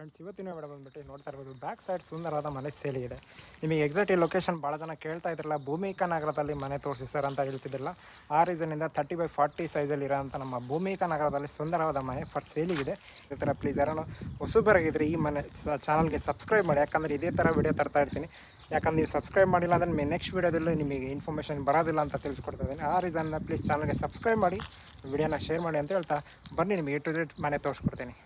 Friends, ಇವತ್ತಿನ ಬೇಡ ಬಂದ್ಬಿಟ್ಟು ನೋಡ್ತಾ ಇರ್ಬೋದು ಬ್ಯಾಕ್ ಸೈಡ್ ಸುಂದರವಾದ ಮನೆ ಸೇಲಿಗಿದೆ ನಿಮಗೆ ಎಕ್ಸಾಕ್ಟ್ ಈ ಲೊಕೇಶನ್ ಭಾಳ ಜನ ಕೇಳ್ತಾ ಇದ್ರಲ್ಲ, ಭೂಮಿಕಾ ನಗರದಲ್ಲಿ ಮನೆ ತೋರಿಸಿ ಸರ್ ಅಂತ ಹೇಳ್ತಿದ್ರಲ್ಲ, ಆ ರೀಸನಿಂದ ತರ್ಟಿ ಬೈ ಫಾರ್ಟಿ ಸೈಜಲ್ಲಿ ಇರೋಂಥ ನಮ್ಮ ಭೂಮಿಕಾ ನಗರದಲ್ಲಿ ಸುಂದರವಾದ ಮನೆ ಫಾರ್ ಸೇಲಿಗಿದೆ ಈ ಥರ ಪ್ಲೀಸ್ ಯಾರು ಹೊಸಬರಾಗಿದ್ದರೆ ಈ ಮನೆ ಚಾನಲ್ಗೆ ಸಬ್ಸ್ಕ್ರೈಬ್ ಮಾಡಿ, ಯಾಕಂದರೆ ಇದೇ ಥರ ವಿಡಿಯೋ ತರ್ತಾ ಇರ್ತೀನಿ. ಯಾಕಂದ್ರೆ ನೀವು ಸಬ್ಸ್ಕ್ರೈಬ್ ಮಾಡಿಲ್ಲ ಅಂದರೆ ಮೇ ನೆಕ್ಸ್ಟ್ ವೀಡಿಯೋದಲ್ಲಿ ನಿಮಗೆ ಇನ್ಫಾರ್ಮೇಷನ್ ಬರೋದಿಲ್ಲ ಅಂತ ತಿಳಿಸ್ಕೊಡ್ತಾ ಇದ್ದೀನಿ. ಆ ರೀಸನ್ನ ಪ್ಲೀಸ್ ಚಾನಲ್ಗೆ ಸಬ್ಸ್ಕ್ರೈಬ್ ಮಾಡಿ ವಿಡಿಯೋನ ಶೇರ್ ಮಾಡಿ ಅಂತ ಹೇಳ್ತಾ, ಬನ್ನಿ ನಿಮಗೆ ಟು ಜೆಡ್ ಮನೆ ತೋರಿಸ್ಕೊಡ್ತೀನಿ.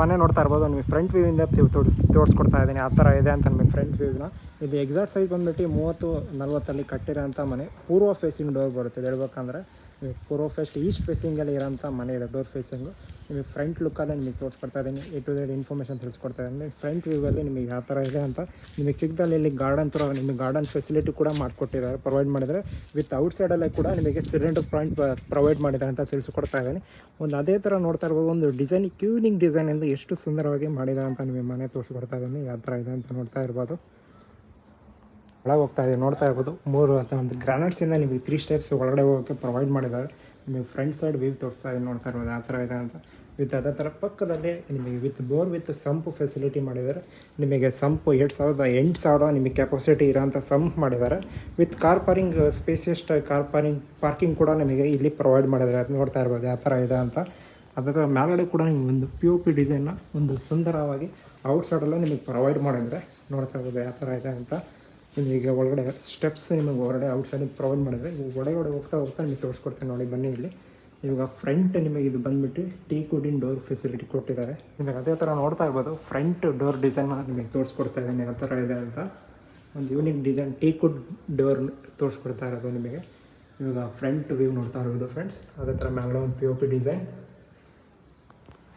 ಮನೆ ನೋಡ್ತಾ ಇರ್ಬೋದು. ನಿಮಗೆ ಫ್ರಂಟ್ ವ್ಯೂವಿಂದ ತೋರಿಸ್ ತೋರಿಸ್ಕೊಡ್ತಾ ಇದ್ದೀನಿ. ಆ ಥರ ಇದೆ ಅಂತ ನಿಮಗೆ ಫ್ರಂಟ್ ವ್ಯೂನ ಇದು ಎಕ್ಸಾಕ್ಟ್ ಸೈಜ್ ಬಂದ್ಬಿಟ್ಟು ಮೂವತ್ತು ನಲ್ವತ್ತಲ್ಲಿ ಕಟ್ಟಿರೋಂಥ ಮನೆ. ಪೂರ್ವ ಫೇಸಿಂಗ್ ಡೋರ್ ಬರುತ್ತೆ. ಹೇಳ್ಬೇಕಂದ್ರೆ ನೀವು ಪೂರ್ವ ಫೆಸ್ಟ್ ಈಸ್ಟ್ ಫೇಸಿಂಗಲ್ಲಿ ಇರೋಂಥ ಮನೆ ಇದೆ ಡೋರ್ ಫೇಸಿಂಗು ನಿಮಗೆ ಫ್ರಂಟ್ ಲುಕ್ಕಲ್ಲೇ ನಿಮಗೆ ತೋರಿಸ್ಕೊಡ್ತಾ ಇದ್ದೀನಿ. ಎ ಟು ಝೆಡ್ ಇನ್ಫಾರ್ಮೇಷನ್ ತಿಳಿಸ್ಕೊಡ್ತಾ ಇದ್ದೀನಿ. ಫ್ರಂಟ್ ವ್ಯೂವಲ್ಲಿ ನಿಮಗೆ ಯಾವ ಥರ ಇದೆ ಅಂತ ನಿಮಗೆ ಚಿಕ್ಕದಲ್ಲಿ ಇಲ್ಲಿ ಗಾರ್ಡನ್ ಥರ ನಿಮಗೆ ಗಾರ್ಡನ್ ಫೆಸಿಲಿಟಿ ಕೂಡ ಮಾಡಿಕೊಟ್ಟಿದ್ದಾರೆ ಪ್ರೊವೈಡ್ ಮಾಡಿದರೆ ವಿತ್ ಔಟ್ ಸೈಡಲ್ಲೇ ಕೂಡ ನಿಮಗೆ ಸಿಲಿಂಡರ್ ಫ್ರಂಟ್ ಪ್ರೊವೈಡ್ ಮಾಡಿದ್ದಾರೆ ಅಂತ ತಿಳಿಸ್ಕೊಡ್ತಾ ಇದ್ದೀನಿ. ಒಂದು ಅದೇ ಥರ ನೋಡ್ತಾ ಇರ್ಬೋದು, ಒಂದು ಡಿಸೈನ್ ಕ್ಯೂನಿಂಗ್ ಡಿಸೈನ್ ಎಂದು ಎಷ್ಟು ಸುಂದರವಾಗಿ ಮಾಡಿದ್ದಾರೆ ಅಂತ ನಿಮಗೆ ಮನೆ ತೋರಿಸ್ಕೊಡ್ತಾ ಇದ್ದೀನಿ. ಯಾವ ಥರ ಇದೆ ಅಂತ ನೋಡ್ತಾ ಇರ್ಬೋದು. ಒಳಗೆ ಹೋಗ್ತಾ ಇದೆ ನೋಡ್ತಾ ಇರ್ಬೋದು. ಮೂರು ಅಂತ ಒಂದು ಗ್ರಾನೈಟ್ಸಿಂದ ನಿಮಗೆ ತ್ರೀ ಸ್ಟೆಪ್ಸ್ ಒಳಗಡೆ ಹೋಗೋಕ್ಕೆ ಪ್ರೊವೈಡ್ ಮಾಡಿದ್ದಾರೆ. ನಿಮಗೆ ಫ್ರಂಟ್ ಸೈಡ್ ವ್ಯೂ ತೋರಿಸ್ತಾ ಇದೆ ನೋಡ್ತಾ ಇರ್ಬೋದು, ಆ ಥರ ಇದೆ ಅಂತ. ವಿತ್ ಅದೇ ಥರ ಪಕ್ಕದಲ್ಲೇ ನಿಮಗೆ with bore with sump facility ಮಾಡಿದ್ದಾರೆ. ನಿಮಗೆ ಸಂಪು ಎರಡು ಸಾವಿರದ ಎಂಟು ಸಾವಿರ ನಿಮಗೆ ಕೆಪಾಸಿಟಿ ಇರೋಂಥ ಸಂಪ್ ಮಾಡಿದ್ದಾರೆ. With car parking spacious car parking parking ಕೂಡ ನಿಮಗೆ ಇಲ್ಲಿ ಪ್ರೊವೈಡ್ ಮಾಡಿದ್ದಾರೆ. ಅದು ನೋಡ್ತಾ ಇರ್ಬೋದು ಯಾವ ಥರ ಇದೆ ಅಂತ. ಅದರ ಮೇಲ್ಗಡೆ ಕೂಡ ನಿಮ್ಗೆ ಒಂದು ಪಿ ಒ ಪಿ ಡಿಸೈನ್ನ ಒಂದು ಸುಂದರವಾಗಿ ಔಟ್ಸೈಡಲ್ಲೇ ನಿಮಗೆ ಪ್ರೊವೈಡ್ ಮಾಡಿದರೆ ನೋಡ್ತಾ ಇರ್ಬೋದು ಯಾವ ಥರ ಇದೆ ಅಂತ. ನಿಮಗೆ ಒಳಗಡೆ ಸ್ಟೆಪ್ಸ್ ನಿಮಗೆ ಹೊರಗಡೆ ಔಟ್ ಸೈಡಿಗೆ ಪ್ರೊವೈಡ್ ಮಾಡಿದ್ರೆ ನೀವು ಒಳಗಡೆ ಹೋಗ್ತಾ ಹೋಗ್ತಾ ನಿಮಗೆ ತೋರಿಸ್ಕೊಡ್ತೀನಿ ನೋಡಿ, ಬನ್ನಿ ಇಲ್ಲಿ. ಇವಾಗ ಫ್ರಂಟ್ ನಿಮಗೆ ಇದು ಬಂದುಬಿಟ್ಟು ಟೀ ಕುಡಿನ್ ಡೋರ್ ಫೆಸಿಲಿಟಿ ಕೊಟ್ಟಿದ್ದಾರೆ. ನಿಮಗೆ ಅದೇ ಥರ ನೋಡ್ತಾ ಇರ್ಬೋದು ಫ್ರಂಟ್ ಡೋರ್ ಡಿಸೈನ್ ನಿಮಗೆ ತೋರಿಸ್ಕೊಡ್ತಾ ಇದ್ದೀನಿ, ಯಾವ ಥರ ಇದೆ ಅಂತ. ಒಂದು unique design teak wood door ತೋರಿಸ್ಕೊಡ್ತಾ ಇರೋದು ನಿಮಗೆ. ಇವಾಗ ಫ್ರಂಟ್ ವ್ಯೂ ನೋಡ್ತಾ ಇರೋದು ಫ್ರೆಂಡ್ಸ್ ಅದೇ ಥರ ಮ್ಯಾಂಗ್ಳೂರ್ ಒಂದು ಪಿ ಒ ಪಿ ಡಿಸೈನ್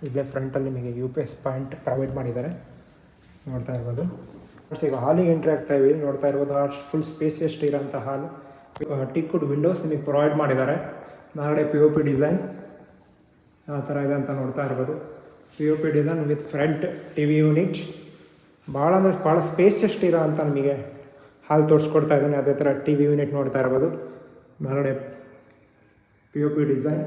ಇಲ್ಲೇ ಫ್ರಂಟಲ್ಲಿ ನಿಮಗೆ U P S point provide ಮಾಡಿದ್ದಾರೆ. ನೋಡ್ತಾ ಇರ್ಬೋದು. ಫ್ರೆಂಡ್ಸ್ ಈಗ ಹಾಲಿಗೆ ಎಂಟ್ರಿ ಆಗ್ತಾ ಇವೆ ನೋಡ್ತಾ ಇರ್ಬೋದು ಫುಲ್ ಸ್ಪೇಸಿಯಸ್ಟ್ ಇರೋಂಥ ಹಾಲ್ ಟಿಕ್ಕುಡ್ ವಿಂಡೋಸ್ ನಿಮಗೆ ಪ್ರೊವೈಡ್ ಮಾಡಿದ್ದಾರೆ. ನಾಳೆ ಪಿ ಒ ಪಿ ಡಿಸೈನ್ ಆ ಥರ ಇದೆ ಅಂತ ನೋಡ್ತಾ ಇರ್ಬೋದು. P O P design with front T V unit ಭಾಳ ಅಂದರೆ ಭಾಳ ಎಷ್ಟು ಇರೋ ಅಂತ ನಿಮಗೆ ಹಾಲ್ ತೋರಿಸ್ಕೊಡ್ತಾ ಇದ್ದಾನೆ. ಅದೇ ಥರ ಟಿ ವಿ ಯೂನಿಟ್ ನೋಡ್ತಾ ಇರ್ಬೋದು. ನಾಳೆ ಪಿ ಒ ಪಿ ಡಿಸೈನ್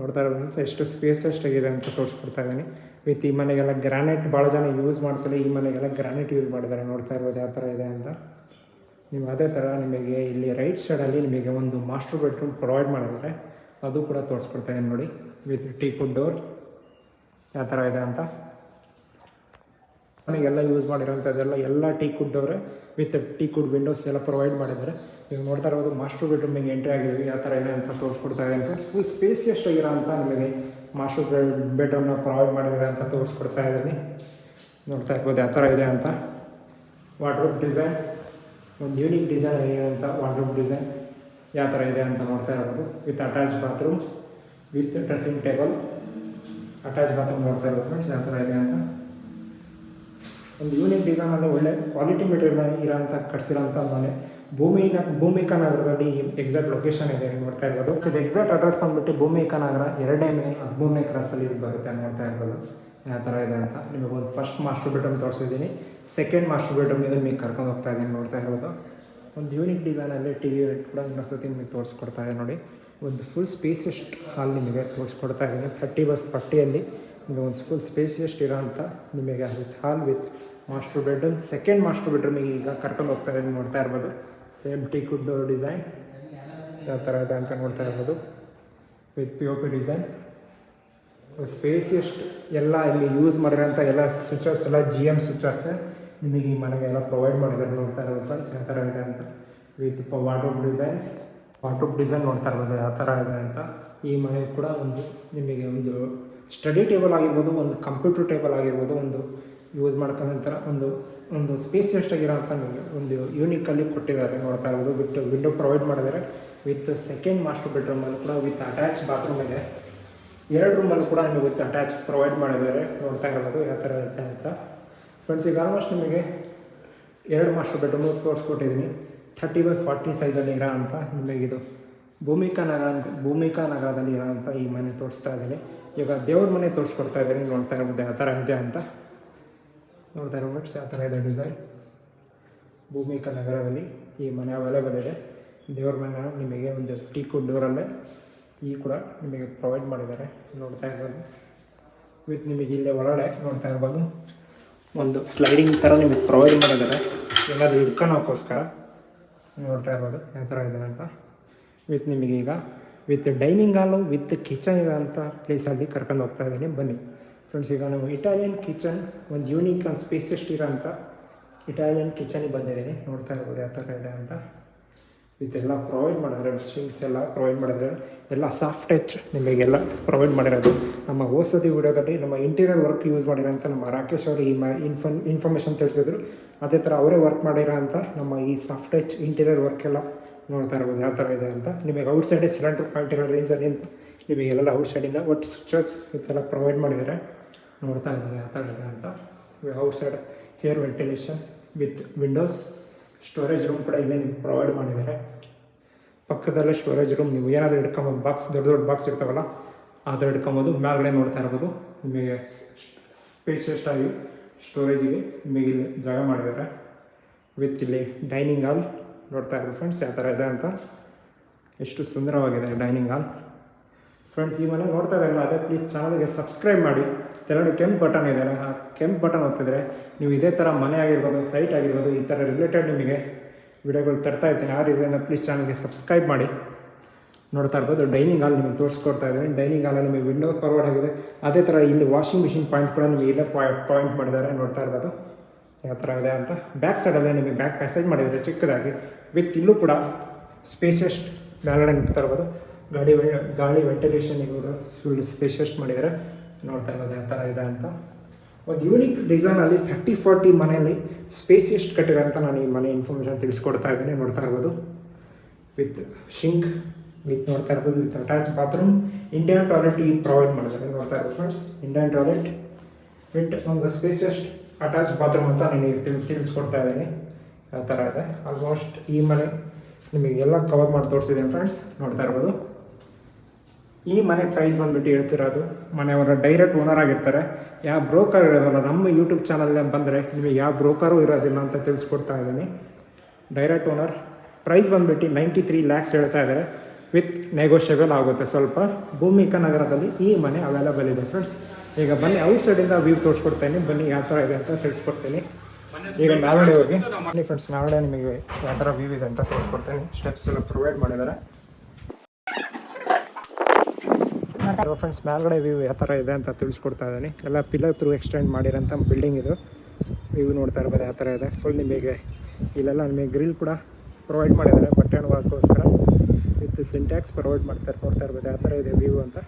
ನೋಡ್ತಾ ಇರೋದು ಎಷ್ಟು ಸ್ಪೇಸ್ ಎಷ್ಟಾಗಿದೆ ಅಂತ ತೋರಿಸ್ಕೊಡ್ತಾ ಇದ್ದೀನಿ. ವಿತ್ ಈ ಮನೆಗೆಲ್ಲ ಗ್ರಾನೈಟ್ ಭಾಳ ಜನ ಯೂಸ್ ಮಾಡ್ತಾರೆ, ಈ ಮನೆಗೆಲ್ಲ ಗ್ರಾನೈಟ್ ಯೂಸ್ ಮಾಡಿದ್ದಾರೆ. ನೋಡ್ತಾ ಇರ್ಬೋದು ಯಾವ ಥರ ಇದೆ ಅಂತ. ನೀವು ಅದೇ ಥರ ನಿಮಗೆ ಇಲ್ಲಿ ರೈಟ್ ಸೈಡಲ್ಲಿ ನಿಮಗೆ ಒಂದು ಮಾಸ್ಟರ್ ಬೆಡ್ರೂಮ್ ಪ್ರೊವೈಡ್ ಮಾಡಿದ್ದಾರೆ. ಅದು ಕೂಡ ತೋರಿಸ್ಕೊಡ್ತಾ ಇದ್ದೀನಿ ನೋಡಿ ವಿತ್ ಟೀ ಫುಡ್ ಡೋರ್ ಯಾವ ಥರ ಇದೆ ಅಂತ. ಮನೆಗೆಲ್ಲ ಯೂಸ್ ಮಾಡಿರೋಂಥದ್ದೆಲ್ಲ ಎಲ್ಲ ಟೀ ಕುಡ್ ಡೋರೆ ವಿತ್ ಟೀ ಕುಡ್ ವಿಂಡೋಸ್ ಎಲ್ಲ ಪ್ರೊವೈಡ್ ಮಾಡಿದ್ದಾರೆ. ನೀವು ನೋಡ್ತಾ ಇರೋದು ಮಾಸ್ಟರ್ ಬೆಡ್ರೂಮಿಗೆ ಎಂಟ್ರಿ ಆಗಿದ್ದೀವಿ ಯಾವ ಥರ ಇದೆ ಅಂತ ತೋರಿಸ್ಕೊಡ್ತಾ ಫುಲ್ ಸ್ಪೇಸಿಯಸ್ಟ್ ಆಗಿರೋ ಅಂತ ನಿಮಗೆ ಮಾಸ್ಟರ್ ಬೆಡ್ ಬೆಡ್ರೂಮ್ನ ಪ್ರೊವೈಡ್ ಮಾಡಿದ್ದಾರೆ ಅಂತ ತೋರಿಸ್ಕೊಡ್ತಾ ಇದ್ದೀನಿ. ನೋಡ್ತಾ ಇರ್ಬೋದು ಯಾವ ಥರ ಇದೆ ಅಂತ. ವಾರ್ಡ್ರೋಬ್ ಡಿಸೈನ್ ಒಂದು ಯೂನಿಕ್ ಡಿಸೈನ್ ಆಗಿದೆ ಅಂತ ವಾರ್ಡ್ರೋಬ್ ಡಿಸೈನ್ ಯಾವ ಥರ ಇದೆ ಅಂತ ನೋಡ್ತಾ ಇರ್ಬೋದು. With attach bathroom with dressing table attach bathroom ನೋಡ್ತಾ ಇರ್ಬೋದು ಫ್ರೆಂಡ್ಸ್ ಯಾವ ಥರ ಇದೆ ಅಂತ. ಒಂದು ಯೂನಿಕ್ ಡಿಸೈನ್ ಅಂದರೆ ಒಳ್ಳೆ ಕ್ವಾಲಿಟಿ ಮೆಟೀರಿಯಲ್ ಇರೋಂಥ ಕಟ್ಸಿರೋಂಥ ಮನೆ. ಭೂಮಿನ ಭೂಮಿಕಾ ನಗರದಲ್ಲಿ ಎಕ್ಸಾಕ್ಟ್ ಲೊಕೇಶನ್ ಇದೆ ನೋಡ್ತಾ ಇರ್ಬೋದು. ಇದು ಎಕ್ಸಾಕ್ಟ್ ಅಡ್ರೆಸ್ ಬಂದ್ಬಿಟ್ಟು ಭೂಮಿಕಾ ನಗರ ಎರಡನೇ ಮೇ ಹದಿಮೂರನೇ ಕ್ರಾಸಲ್ಲಿ ಇದು ಬರುತ್ತೆ ನೋಡ್ತಾ ಇರ್ಬೋದು. ಯಾವ ಥರ ಇದೆ ಅಂತ ನಿಮಗೆ ಒಂದು ಫಸ್ಟ್ ಮಾಸ್ಟರ್ ಬೆಡ್ರೂಮ್ ತೋರಿಸಿದ್ದೀನಿ. ಸೆಕೆಂಡ್ ಮಾಸ್ಟರ್ ಬೆಡ್ರೂಮ್ ಇದೆ ನಿಮಗೆ ಕರ್ಕೊಂಡು ಹೋಗ್ತಾ ಇದ್ದೀನಿ ನೋಡ್ತಾ ಇರ್ಬೋದು. ಒಂದು ಯೂನಿಕ್ ಡಿಸೈನಲ್ಲಿ ಟಿ ವಿ ಕೂಡ ಇನ್ನೊಂದ್ಸತಿ ನಿಮಗೆ ತೋರಿಸ್ಕೊಡ್ತಾ ಇದೆ ನೋಡಿ. ಒಂದು ಫುಲ್ ಸ್ಪೇಸಿಯಸ್ಟ್ ಹಾಲ್ ನಿಮಗೆ ತೋರಿಸ್ಕೊಡ್ತಾ ಇದ್ದೀನಿ. ಥರ್ಟಿ ಬಸ್ ಫರ್ಟಿಯಲ್ಲಿ ನಿಮಗೆ ಒಂದು ಫುಲ್ ಸ್ಪೇಸಿಯಸ್ಟ್ ಇರೋಂಥ ನಿಮಗೆ with hall with master bedroom second master ಬೆಡ್ರೂಮಿಗೆ ಈಗ ಕರ್ಕೊಂಡು ಹೋಗ್ತಾ ಇದ್ದೀನಿ ನೋಡ್ತಾ ಇರ್ಬೋದು. ಸೇಮ್ ಟೀ ಕುಡ್ ಡಿಸೈನ್ ಯಾವ ಥರ ಇದೆ ಅಂತ ನೋಡ್ತಾ ಇರ್ಬೋದು. With P O P design spacious ಎಲ್ಲ ಇಲ್ಲಿ ಯೂಸ್ ಮಾಡಿರೋಂಥ ಎಲ್ಲ ಸ್ವಿಚಸ್ ಎಲ್ಲ ಜಿ ಎಂ ಸ್ವಿಚಸ್ ನಿಮಗೆ ಈ ಮನೆಗೆ ಎಲ್ಲ ಪ್ರೊವೈಡ್ ಮಾಡಿದ್ದಾರೆ ನೋಡ್ತಾ ಇರೋದು ಫ್ರೆಂಡ್ಸ್ ಯಾವ ಥರ ಇದೆ ಅಂತ. With wardrobe designs wardrobe design ನೋಡ್ತಾ ಇರ್ಬೋದು ಯಾವ ಥರ ಇದೆ ಅಂತ. ಈ ಮನೆ ಕೂಡ ಒಂದು ನಿಮಗೆ ಒಂದು ಸ್ಟಡಿ ಟೇಬಲ್ ಆಗಿರ್ಬೋದು, ಒಂದು ಕಂಪ್ಯೂಟರ್ ಟೇಬಲ್ ಆಗಿರ್ಬೋದು, ಒಂದು ಯೂಸ್ ಮಾಡ್ಕೊಂಡಂಥ ಒಂದು ಒಂದು ಸ್ಪೇಸಿಯಸ್ಟ್ ಅಂತ ನಿಮಗೆ ಒಂದು ಯೂನಿಕಲ್ಲಿ ಕೊಟ್ಟಿದ್ದಾರೆ. ನೋಡ್ತಾ ಇರ್ಬೋದು ಬಿಟ್ಟು ವಿಂಡೋ ಪ್ರೊವೈಡ್ ಮಾಡಿದ್ದಾರೆ. ವಿತ್ ಸೆಕೆಂಡ್ ಮಾಸ್ಟರ್ ಬೆಡ್ರೂಮಲ್ಲಿ ಕೂಡ ವಿತ್ ಅಟ್ಯಾಚ್ ಬಾತ್ರೂಮ್ ಇದೆ. ಎರಡು ರೂಮಲ್ಲಿ ಕೂಡ ನಿಮಗೆ ವಿತ್ ಅಟ್ಯಾಚ್ ಪ್ರೊವೈಡ್ ಮಾಡಿದ್ದಾರೆ. ನೋಡ್ತಾ ಇರ್ಬೋದು, ಯಾವ ಥರ ಇದೆ ಅಂತ. ಫ್ರೆಂಡ್ಸ್ ಈಗ ಆಲ್ಮೋಸ್ಟ್ ನಿಮಗೆ ಎರಡು ಮಾಸ್ಟರ್ ಬೆಡ್ರೂಮು ತೋರಿಸ್ಕೊಟ್ಟಿದ್ದೀನಿ. ಥರ್ಟಿ ಬೈ ಫಾರ್ಟಿ ಸೈಜಲ್ಲಿ ಇರೋ ಅಂತ ನಿಮಗಿದು ಭೂಮಿಕಾ ನಗರ ಅಂತ, ಭೂಮಿಕಾ ನಗರದಲ್ಲಿ ಇರೋ ಅಂತ ಈ ಮನೆ ತೋರಿಸ್ತಾ ಇದ್ದೀನಿ. ಈಗ ದೇವ್ರ ಮನೆ ತೋರಿಸ್ಕೊಡ್ತಾ ಇದ್ದೀನಿ. ನೋಡ್ತಾ ಇರ್ಬೋದು, ಯಾವ ಥರ ಇದೆ ಅಂತ. ನೋಡ್ತಾ ಇರೋ ಫ್ರೆಂಡ್ಸ್ ಯಾವ ಥರ ಇದೆ ಡಿಸೈನ್ ಭೂಮಿಕ ನಗರದಲ್ಲಿ ಈ ಮನೆ ಅವೈಲೇಬಲ್ ಇದೆ. ದೇವ್ರ ಮನೆ ನಿಮಗೆ ಒಂದು ಟೀ ಕುಡ್ ಡೋರಲ್ಲೇ ಈ ಕೂಡ ನಿಮಗೆ ಪ್ರೊವೈಡ್ ಮಾಡಿದ್ದಾರೆ. ನೋಡ್ತಾ ಇರ್ಬೋದು. ವಿತ್ ನಿಮಗೆ ಇಲ್ಲೇ ಒಳಗಡೆ ನೋಡ್ತಾ ಇರ್ಬೋದು. ಒಂದು ಸ್ಲೈಡಿಂಗ್ ಥರ ನಿಮಗೆ ಪ್ರೊವೈಡ್ ಮಾಡಿದ್ದಾರೆ. ಎಲ್ಲಾದರೂ ಹಿಡ್ಕೊಳೋಕ್ಕೋಸ್ಕರ ನೋಡ್ತಾ ಇರ್ಬೋದು. ಯಾವ ಥರ ಇದೆ ಅಂತ. ವಿತ್ ನಿಮಗೆ ಈಗ with dining hall with kitchen ಇದೆ ಅಂತ ಪ್ಲೇಸಲ್ಲಿ ಕರ್ಕೊಂಡು ಹೋಗ್ತಾ ಇದ್ದೀನಿ. ಬನ್ನಿ. ಫ್ರೆಂಡ್ಸ್ ಈಗ ನಾವು ಇಟಾಲಿಯನ್ ಕಿಚನ್ ಒಂದು ಯೂನಿಕ್ ಒಂದು ಸ್ಪೇಸಿಸ್ಟ್ ಇರೋ ಅಂತ ಇಟಾಲಿಯನ್ ಕಿಚನಿಗೆ ಬಂದಿದ್ದೀನಿ. ನೋಡ್ತಾ ಇರ್ಬೋದು ಯಾವ ಥರ ಇದೆ ಅಂತ. ಇದೆಲ್ಲ ಪ್ರೊವೈಡ್ ಮಾಡಿದ್ರೆ ಸ್ವಿಂಗ್ಸ್ ಎಲ್ಲ ಪ್ರೊವೈಡ್ ಮಾಡಿದ್ರೆ ಎಲ್ಲ ಸಾಫ್ಟ್ ಟಚ್ ನಿಮಗೆಲ್ಲ ಪ್ರೊವೈಡ್ ಮಾಡಿರೋದು. ನಮ್ಮ ಓಸದಿ ವಿಡಿಯೋದಲ್ಲಿ ನಮ್ಮ ಇಂಟೀರಿಯರ್ ವರ್ಕ್ ಯೂಸ್ ಮಾಡಿರೋಂಥ ನಮ್ಮ ರಾಕೇಶ್ ಅವರು ಈ ಮಾ ಇನ್ಫನ್ ಇನ್ಫಾರ್ಮೇಷನ್ ತಿಳಿಸಿದ್ರು. ಅದೇ ಥರ ಅವರೇ ವರ್ಕ್ ಮಾಡಿರೋ ಅಂತ ನಮ್ಮ ಈ ಸಾಫ್ಟ್ ಟಚ್ ಇಂಟೀರಿಯರ್ ವರ್ಕ್ ಎಲ್ಲ ನೋಡ್ತಾ ಇರ್ಬೋದು ಯಾವ ಥರ ಇದೆ ಅಂತ. ನಿಮಗೆ ಔಟ್ ಸೈಡೇ ಸಿಲಿಂಡರ್ ಪಾಯಿಂಟ್ ಇರೋ ರೀಸನ್ ನಿಮಗೆಲ್ಲ ಔಟ್ಸೈಡಿಂದ ಒಟ್ಟು ಸ್ವಿಚಸ್ ಇದೆಲ್ಲ ಪ್ರೊವೈಡ್ ಮಾಡಿದ್ದಾರೆ ನೋಡ್ತಾ ಇದ್ದಾರೆ ಆ ಥರ ಇದೆ ಅಂತ outside air ventilation with windows storage room ಕೂಡ ಇಲ್ಲೇ ನಿಮ್ಗೆ ಪ್ರೊವೈಡ್ ಮಾಡಿದ್ದಾರೆ. ಪಕ್ಕದಲ್ಲೇ ಸ್ಟೋರೇಜ್ ರೂಮ್ ನೀವು ಏನಾದರೂ ಹಿಡ್ಕೊಬೋದು ಬಾಕ್ಸ್ ದೊಡ್ಡ ದೊಡ್ಡ ಬಾಕ್ಸ್ ಇರ್ತಾವಲ್ಲ, ಆ ಥರ ಮೇಲ್ಗಡೆ ನೋಡ್ತಾ ಇರ್ಬೋದು ನಿಮಗೆ ಸ್ಪೇಸಿಯಸ್ಟ್ ಆಗಿ ಸ್ಟೋರೇಜಿಗೆ ನಿಮಗೆ ಇಲ್ಲಿ ಜಾಗ ಮಾಡಿದ್ದಾರೆ. ವಿತ್ ಇಲ್ಲಿ ಡೈನಿಂಗ್ ಹಾಲ್ ನೋಡ್ತಾ ಇರ್ಬೋದು ಫ್ರೆಂಡ್ಸ್ ಯಾವ ಥರ ಇದೆ ಅಂತ. ಎಷ್ಟು ಸುಂದರವಾಗಿದೆ ಡೈನಿಂಗ್ ಹಾಲ್ ಫ್ರೆಂಡ್ಸ್ ಈ ಮನೆ ನೋಡ್ತಾ ಇದ್ದಾರಲ್ಲ, ಅದೇ ಪ್ಲೀಸ್ ಚಾನಲ್ಗೆ ಸಬ್ಸ್ಕ್ರೈಬ್ ಮಾಡಿ. ಕೆಳಗಡೆ ಕೆಂಪು ಬಟನ್ ಇದೆ. ಆ ಕೆಂಪು ಬಟನ್ ಒತ್ತಿದ್ರೆ ನೀವು ಇದೇ ಥರ ಮನೆ ಆಗಿರ್ಬೋದು ಸೈಟ್ ಆಗಿರ್ಬೋದು, ಈ ಥರ ರಿಲೇಟೆಡ್ ನಿಮಗೆ ವಿಡಿಯೋಗಳು ತರ್ತಾ ಇರ್ತೀನಿ. ಆ ರೀಸನ್ನ ಪ್ಲೀಸ್ ಚಾನಲ್ಗೆ ಸಬ್ಸ್ಕ್ರೈಬ್ ಮಾಡಿ. ನೋಡ್ತಾ ಇರ್ಬೋದು ಡೈನಿಂಗ್ ಹಾಲ್ ನಿಮಗೆ ತೋರಿಸ್ಕೊಡ್ತಾ ಇದ್ದೀನಿ. ಡೈನಿಂಗ್ ಹಾಲಲ್ಲಿ ನಿಮಗೆ ವಿಂಡೋ ಫಾರ್ವರ್ಡ್ ಆಗಿದೆ. ಅದೇ ಥರ ಇಲ್ಲಿ ವಾಷಿಂಗ್ ಮಿಷಿನ್ ಪಾಯಿಂಟ್ ಕೂಡ ನಿಮಗೆ ಇಲ್ಲೇ ಪಾಯಿಂಟ್ ಪಾಯಿಂಟ್ ಮಾಡಿದ್ದಾರೆ. ನೋಡ್ತಾ ಇರ್ಬೋದು, ಯಾವ ಥರ ಇದೆ ಅಂತ. ಬ್ಯಾಕ್ ಸೈಡಲ್ಲೇ ನಿಮಗೆ ಬ್ಯಾಕ್ ಪ್ಯಾಸೇಜ್ ಮಾಡಿದ್ದಾರೆ, ಚಿಕ್ಕದಾಗಿ. ವಿತ್ ಇಲ್ಲೂ ಕೂಡ ಸ್ಪೇಸಿಯಸ್ಟ್ ಮೇಲ್ಗಡೆ ನಿಂತ್ತಾ ಇರ್ಬೋದು. ಗಾಡಿ, ಗಾಳಿ ವೆಂಟಿಲೇಷನ್ ಇವರು ಫುಲ್ ಸ್ಪೇಷಿಯಸ್ಟ್ ಮಾಡಿದ್ದಾರೆ. ನೋಡ್ತಾ ಇರೋದು ಯಾವ ಥರ ಇದೆ ಅಂತ. ಒಂದು ಯೂನಿಕ್ ಡಿಸೈನಲ್ಲಿ ಥರ್ಟಿ ಫೋರ್ಟಿ ಮನೆಯಲ್ಲಿ ಸ್ಪೇಸಿಯಸ್ಟ್ ಕಟ್ಟಿದೆ ಅಂತ ನಾನು ಈ ಮನೆ ಇನ್ಫಾರ್ಮೇಷನ್ ತಿಳಿಸ್ಕೊಡ್ತಾ ಇದ್ದೀನಿ, ನೋಡ್ತಾ ಇರ್ಬೋದು. ವಿತ್ ಶಿಂಕ್ ವಿತ್ ನೋಡ್ತಾ ಇರ್ಬೋದು with attach bathroom Indian toilet ಈ ಪ್ರೊವೈಡ್ ಮಾಡಿದ್ದಾರೆ, ನೋಡ್ತಾ ಇರ್ಬೋದು ಫ್ರೆಂಡ್ಸ್ ಇಂಡಿಯನ್ ಟಾಯ್ಲೆಟ್ ವಿತ್ ಒಂದು ಸ್ಪೇಸಿಯಸ್ಟ್ ಅಟ್ಯಾಚ್ ಬಾತ್ರೂಮ್ ಅಂತ ನಾನು ತಿಳ್, ತಿಳಿಸ್ಕೊಡ್ತಾ ಇದ್ದೀನಿ. ಆ ಥರ ಇದೆ. ಆಲ್ಮೋಸ್ಟ್ ಈ ಮನೆ ನಿಮಗೆಲ್ಲ ಕವರ್ ಮಾಡಿ ತೋರಿಸಿದ್ದೀನಿ ಫ್ರೆಂಡ್ಸ್ ನೋಡ್ತಾ ಇರ್ಬೋದು. ಈ ಮನೆ ಪ್ರೈಸ್ ಬಂದ್ಬಿಟ್ಟು ಹೇಳ್ತಿರೋದು ಮನೆಯವರ ಡೈರೆಕ್ಟ್ ಓನರ್ ಆಗಿರ್ತಾರೆ. ಯಾವ ಬ್ರೋಕರ್ ಇರೋದಲ್ಲ, ನಮ್ಮ ಯೂಟ್ಯೂಬ್ ಚಾನಲ್ಗೆ ಬಂದರೆ ನಿಮಗೆ ಯಾವ ಬ್ರೋಕರು ಇರೋದಿಲ್ಲ ಅಂತ ತಿಳಿಸ್ಕೊಡ್ತಾ ಇದ್ದೀನಿ. ಡೈರೆಕ್ಟ್ ಓನರ್ ಪ್ರೈಸ್ ಬಂದ್ಬಿಟ್ಟು ನೈಂಟಿ ತ್ರೀ ಲ್ಯಾಕ್ಸ್ ಹೇಳ್ತಾ ಇದ್ದಾರೆ. ವಿತ್ ನೆಗೋಷಿಯಬಲ್ ಆಗುತ್ತೆ ಸ್ವಲ್ಪ. ಭೂಮಿಕ ನಗರದಲ್ಲಿ ಈ ಮನೆ ಅವೈಲೇಬಲ್ ಇದೆ ಫ್ರೆಂಡ್ಸ್ ಈಗ ಬನ್ನಿ ಔಟ್ ಸೈಡಿಂದ ವ್ಯೂ ತೋರಿಸ್ಕೊಡ್ತೇನೆ. ಬನ್ನಿ, ಯಾವ ಥರ ಇದೆ ಅಂತ ತಿಳಿಸ್ಕೊಡ್ತೀನಿ. ಈಗ ಮ್ಯಾಲ್ಗಡೆ ಹೋಗಿ, ಬನ್ನಿ ಫ್ರೆಂಡ್ಸ್ ನಾಲ್ಡೆ ನಿಮಗೆ ಯಾವ ಥರ ವ್ಯೂ ಇದೆ ಅಂತ ತೋರಿಸ್ಕೊಡ್ತೀನಿ ಸ್ಟೆಪ್ಸ್ ಎಲ್ಲ ಪ್ರೊವೈಡ್ ಮಾಡಿದ್ದಾರೆ. ಫ್ರೆಂಡ್ಸ್ ಮೇಲ್ಗಡೆ ವ್ಯೂ ಯಾವ ಥರ ಇದೆ ಅಂತ ತಿಳಿಸ್ಕೊಡ್ತಾ ಇದ್ದೀನಿ. ಎಲ್ಲ ಪಿಲ್ಲರ್ ಥ್ರೂ ಎಕ್ಸ್ಟೆಂಡ್ ಮಾಡಿರೋಂಥ ಬಿಲ್ಡಿಂಗ್ ಇದು. ವ್ಯೂ ನೋಡ್ತಾ ಇರ್ಬೋದು ಯಾವ ಥರ ಇದೆ. ಫುಲ್ ನಿಮಗೆ ಇಲ್ಲೆಲ್ಲ ನಿಮಗೆ ಗ್ರಿಲ್ ಕೂಡ ಪ್ರೊವೈಡ್ ಮಾಡಿದ್ದಾರೆ. ಬಟ್ಟೆ ಒಣಗೋಕ್ಕೋಸ್ಕರ ವಿತ್ ಸಿಂಟ್ಯಾಕ್ಸ್ ಪ್ರೊವೈಡ್ ಮಾಡ್ತಾರೆ ನೋಡ್ತಾ ಇರ್ಬೋದು ಯಾವ ಥರ ಇದೆ ವ್ಯೂ ಅಂತ.